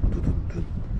둔, 둔, 둔.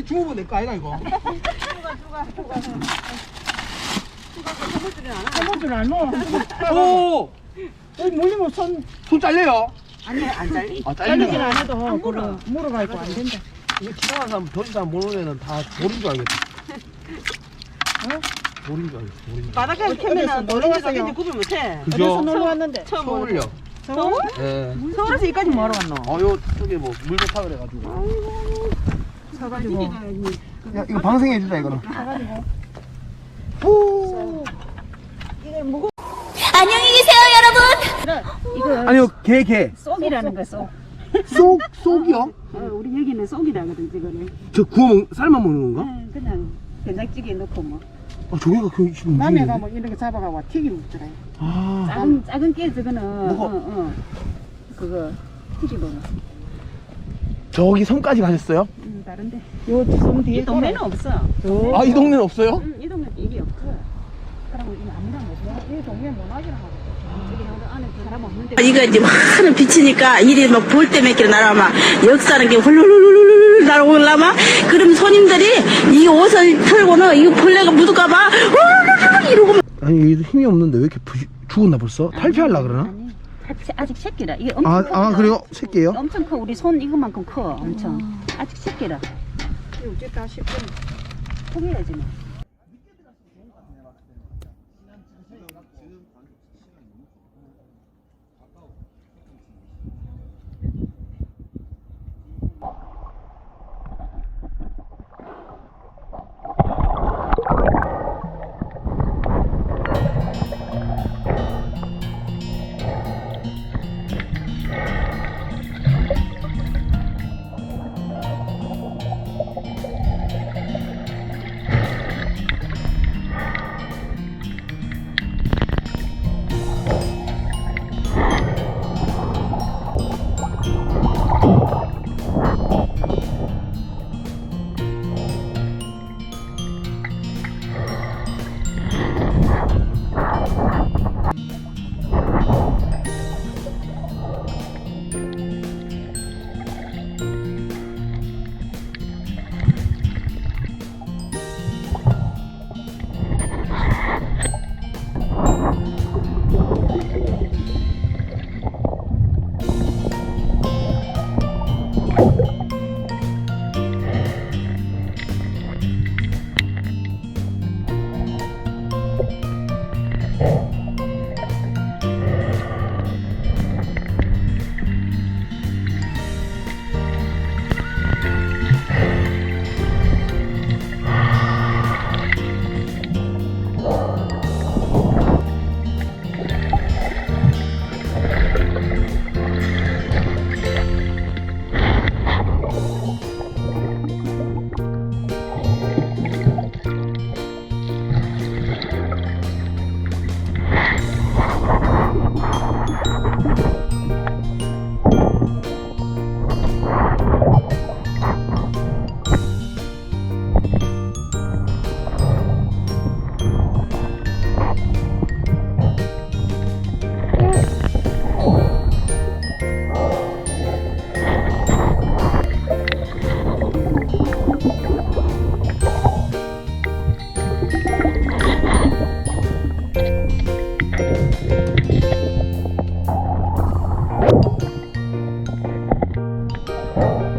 이제 주먹은 내거 아이가 이거 안 넣어. 오! 여기 물리면 손 손 잘려요? 아니 안 잘리. 아 잘리진 잘리네 안 해도 물어 물어가지고 안 된다. 이거 지나가는 사람 더이상 모르는 애는 다 돌인 줄 알겠다 어? 돌인 줄 알겠어 돌인 줄 바닥에 어디서 캐면은 놀러 구분 못해. 그죠? 어디서 놀러 왔는데? 처음 서울요 서울? 예. 서울에서 여기까지 뭐하러 갔노? 어요 저기 뭐물 좋다 그래가지고 사가지고 야 이거 방생해 주자 이거는 사가지고 오 안녕히 계세요, 여러분. 이거 아니요 개개 쏙이라는 거 쏙. 쏙 쏙이요? 어, 우리 여기는 쏙이라거든 지거를. 저 구워 먹 삶아 먹는 건가? 응, 그냥 된장찌개 넣고 뭐. 아 저기가 그 지금 남해? 가면 이렇게 잡아가고 튀김 먹더라. 아 작은 작은 깨 저거는 어, 뭐가? 어. 그거 튀김 먹어. 저기 섬까지 가셨어요? 음, 다른데. 요섬 뒤에 이 동네는 없어. 아이 동네는 없어요? 응, 이 동네 이게 없어. 사람 이거 아무나 못 봐. 이 동네 모나기랑 하고. 여기 안에 사람 없는데. 이거 이제 많은 비치니까 일이 막 볼 때 몇 개로 날아마 역사는 게 훌훌훌훌훌 날아올라마 그럼 손님들이 이 옷을 털고는 이 벌레가 묻을까봐 훌훌훌 이러고 아니 얘도 힘이 없는데 왜 이렇게 부시, 죽었나 벌써? 탈피하려 그러나? 아직 새끼라. 이게 엄청 아, 커. 아 그래요? 새끼예요? 엄청 커. 우리 손 이것만큼 커. 엄청. 아직 새끼라. 어쨌다 싶더니 포기하지 마. Oh.